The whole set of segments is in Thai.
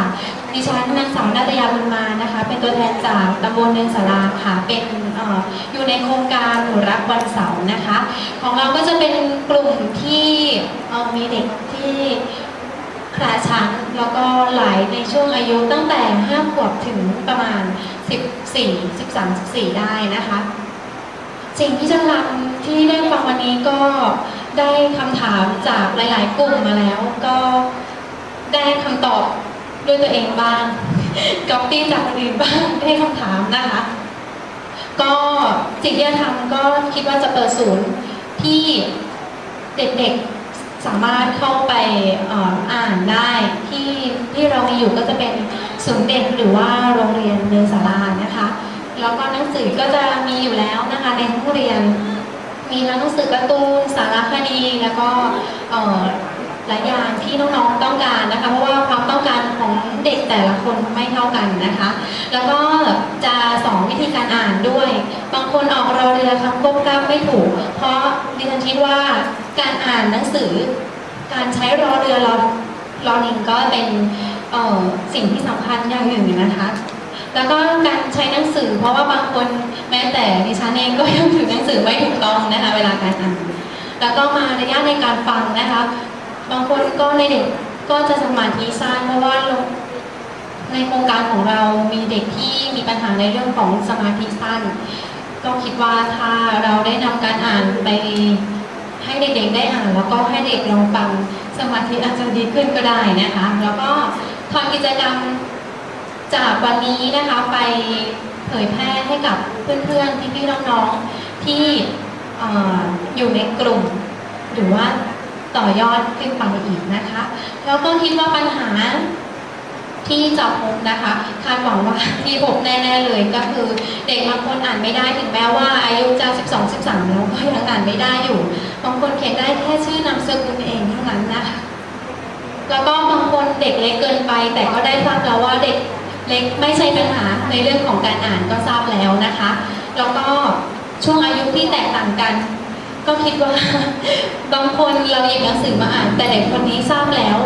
ค่ะ ดิฉันนางสาวนาตยาบุญมานะคะ เป็นตัวแทนจากตำบลเนินสาราค่ะ เป็นออยู่ในโครงการหนูรักวันเสาร์นะคะ ของเราก็จะเป็นกลุ่มที่มีเด็กที่คลาชั้นแล้วก็หลายในช่วงอายุตั้งแต่ 5 ขวบถึงประมาณ 14 13 14 ได้นะคะ สิ่งที่จะทำที่ได้ฟังวันนี้ก็ได้คำถามจากหลาย ๆ กลุ่มมาแล้วก็ ด้วยตัวเองบ้างก๊อปปี้จากคนอื่นบ้างได้คำถามนะคะ ก็สิ่งที่จะทำก็คิดว่าจะเปิดศูนย์ที่เด็กๆสามารถเข้าไปอ่านได้ที่ที่เรามีอยู่ก็จะเป็นศูนย์เด็กหรือว่าโรงเรียนเนินสารานะคะ แล้วก็หนังสือก็จะมีอยู่แล้วนะคะในห้องเรียน มีทั้งหนังสือการ์ตูนสารคดีแล้วก็ ลายอย่างที่น้องๆต้องการนะคะ เพราะว่าความต้องการของเด็กแต่ละคนไม่เท่ากันนะคะ แล้วก็จะสอนวิธีการอ่านด้วย บางคนออกรอเรือคำควบกล้ำไม่ถูก เพราะดิฉันคิดว่าการอ่านหนังสือ การใช้รอเรือรอรอลิงก็เป็นสิ่งที่สำคัญอย่างหนึ่งนะคะแล้วก็การใช้หนังสือ เพราะว่าบางคนแม้แต่ดิฉันเองก็ยังถือหนังสือไม่ถูกต้องนะคะ เวลาการอ่านแล้วก็มาระยะในการฟังนะคะ บางคนก็ในเด็กก็จะสมาธิสั้นเพราะว่าในโครงการของเรามีเด็กที่มีปัญหาในเรื่องของสมาธิสั้น ก็คิดว่าถ้าเราได้นำการอ่านไปให้เด็กๆได้อ่าน แล้วก็ให้เด็กลองฟังสมาธิอาจจะดีขึ้นก็ได้นะคะ แล้วก็ทำกิจกรรมจากวันนี้นะคะไปเผยแพร่ให้กับเพื่อนๆพี่ๆน้องๆที่อยู่ในกลุ่ม หรือว่า ต่อยอดขึ้นไปอีกนะคะ แล้วก็คิดว่าปัญหาที่จะพบนะคะคาดหวังว่าที่พบแน่ๆเลยก็คือ เด็กบางคนอ่านไม่ได้ถึงแม้ว่า อายุจะ 12 13แล้วก็ยังอ่านไม่ได้อยู่ บางคนเขียนได้แค่ชื่อนามสกุลเองเท่านั้นนะคะ แล้วก็บางคนเด็กเล็กเกินไป แต่ก็ได้ทราบแล้วว่าเด็กเล็กไม่ใช่ปัญหาในเรื่องของการอ่านก็ทราบแล้วนะคะ แล้วก็ช่วงอายุที่แตกต่างกัน ก็คิดว่า บางคนเราหยิบหนังสือมาอ่าน แต่เด็กคนนี้ทราบแล้ว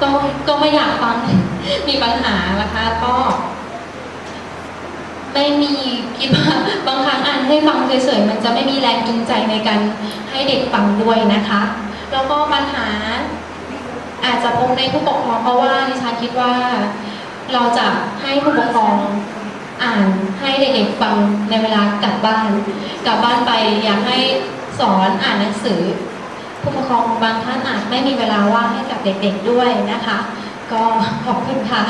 ก็ก็ไม่อยากฟังมีปัญหานะคะก็ไม่มีคิดว่าบางครั้งอ่านให้ฟังเฉยๆมันจะไม่มีแรงจูงใจในการให้เด็กฟังด้วยนะคะ แล้วก็ปัญหาอาจจะพบในผู้ปกครองเพราะว่าดิฉันคิดว่า เราจะให้ผู้ปกครอง อ่านให้เด็กๆฟังในเวลากลับบ้าน กลับบ้านไปอยากให้สอนอ่านหนังสือ ผู้ปกครองบางท่านอาจไม่มีเวลาว่างให้กับเด็กๆด้วยนะคะ ก็ขอบคุณค่ะ